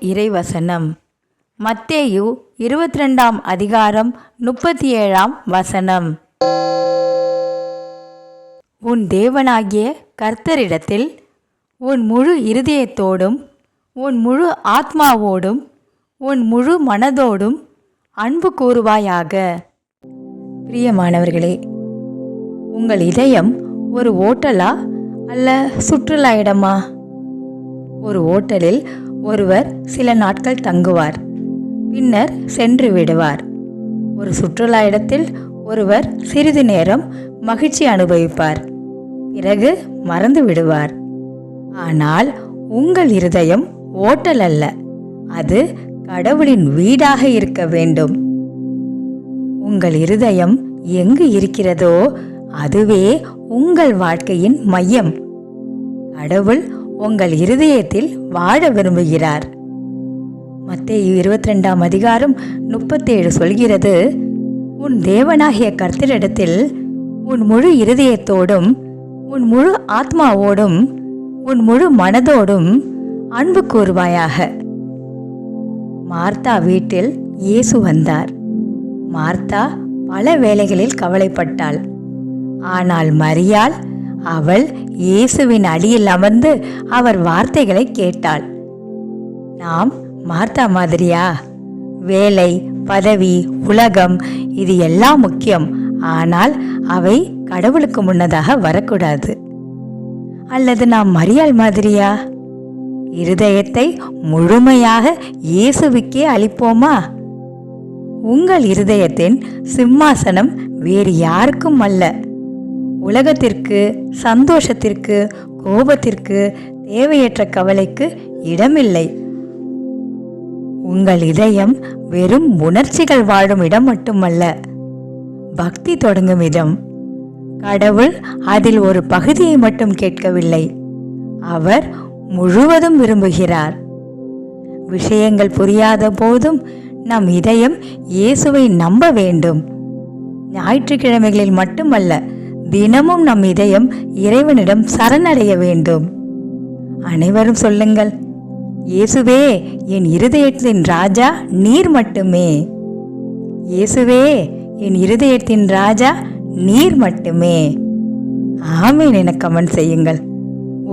இறைவசனம். மத்தேயு இருபத்தி ரெண்டாம் அதிகாரம் முப்பத்தி ஏழாம் வசனம். உன் தேவனாகிய கர்த்தரிடத்தில் உன் முழு இருதயத்தோடும் உன் முழு ஆத்மாவோடும் உன் முழு மனதோடும் அன்பு கூறுவாயாக. பிரியமானவர்களே உங்கள் இதயம் ஒரு ஓட்டலா அல்ல சுற்றுலா இடமா? ஒரு ஓட்டலில் ஒருவர் சில நாட்கள் தங்குவார் பின்னர் சென்று விடுவார். ஒரு சுற்றுலா இடத்தில் ஒருவர் சிறிது நேரம் மகிழ்ச்சி அனுபவிப்பார் பிறகு மறந்து விடுவார். ஆனால் உங்கள் இருதயம் ஓட்டல் அல்ல அது கடவுளின் வீடாக இருக்க வேண்டும். உங்கள் இருதயம் எங்கு இருக்கிறதோ அதுவே உங்கள் வாழ்க்கையின் மையம். கடவுள் உங்கள் இருதயத்தில் வாழ விரும்புகிறார். மத்தேயு இருபத்தி ரெண்டாம் அதிகாரம் முப்பத்தேழு சொல்கிறது உன் தேவனாகிய கர்த்தரிடத்தில் உன் முழு இருதயத்தோடும் உன் முழு ஆத்மாவோடும் உன் முழு மனதோடும் அன்பு கூறுவாயாக. மார்த்தா வீட்டில் இயேசு வந்தார். மார்த்தா பல வேலைகளில் கவலைப்பட்டாள். ஆனால் மரியாள் அவள் இயேசுவின் அடியில் அமர்ந்து அவர் வார்த்தைகளை கேட்டாள். நாம் மார்த்தா மாதிரியா? வேலை பதவி உலகம் இது எல்லாம் முக்கியம். ஆனால் அவை கடவுளுக்கு முன்னதாக வரக்கூடாது. அல்லது நாம் மரியாள் மாதிரியா? இருதயத்தை முழுமையாக இயேசுவுக்கே அளிப்போமா? உங்கள் இருதயத்தின் சிம்மாசனம் வேறு யாருக்கும் அல்ல. உலகத்திற்கு சந்தோஷத்திற்கு கோபத்திற்கு தேவையற்ற கவலைக்கு இடமில்லை. உங்கள் இதயம் வெறும் உணர்ச்சிகள் வாழும் இடம் மட்டுமல்ல. பக்தி தொடங்கும் இடம். கடவுள் அதில் ஒரு பகுதியை மட்டும் கேட்கவில்லை. அவர் முழுவதும் விரும்புகிறார். விஷயங்கள் புரியாத போதும் நம் இதயம் இயேசுவை நம்ப வேண்டும். ஞாயிற்றுக்கிழமைகளில் மட்டுமல்ல தினமும் நம் இதயம் இறைவனிடம் சரணடைய வேண்டும். அனைவரும் சொல்லுங்கள் இயேசுவே என் இருதயத்தின் ராஜா நீர் மட்டுமே. இயேசுவே என் இருதயத்தின் ராஜா நீர் மட்டுமே. ஆமீன் என கமெண்ட் செய்யுங்கள்.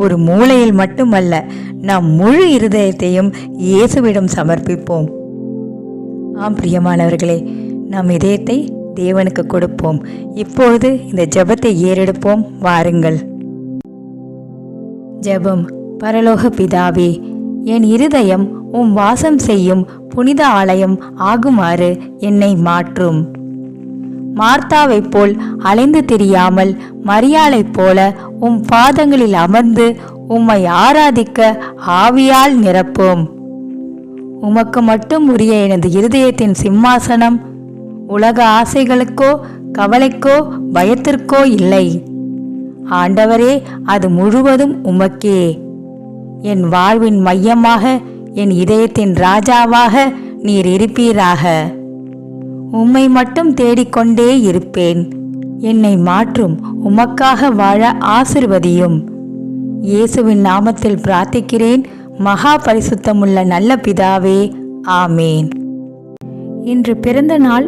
ஒரு மூலையில் மட்டுமல்ல நம் முழு இருதயத்தையும் இயேசுவிடம் சமர்ப்பிப்போம். ஆம் பிரியமானவர்களே நம் இதயத்தை தேவனுக்கு கொடுப்போம். இப்பொழுது இந்த ஜெபத்தை ஏறெடுப்போம். வாருங்கள். ஜெபம். பரலோக பிதாவே என் இருதயம் உம் வாசம் செய்யும் புனித ஆலயம் ஆகுமாறு என்னை மாற்றும். மார்த்தாவைப் போல் அலைந்து திரியாமல் மரியாளைப் போல உம் பாதங்களில் அமர்ந்து உம்மை ஆராதிக்க ஆவியால் நிரப்பும். உமக்கு மட்டும் உரிய எனது இருதயத்தின் சிம்மாசனம் உலக ஆசைகளுக்கோ கவலைக்கோ பயத்திற்கோ இல்லை. ஆண்டவரே அது முழுவதும் உமக்கே. என் வாழ்வின் மையமாக என் இதயத்தின் ராஜாவாக நீர் இருப்பீராக. உம்மை மட்டும் தேடிக்கொண்டே இருப்பேன். என்னை மாற்றும் உமக்காக வாழ ஆசிர்வதியும். இயேசுவின் நாமத்தில் பிரார்த்திக்கிறேன். மகா பரிசுத்தமுள்ள நல்ல பிதாவே ஆமேன். இன்று பிறந்த நாள்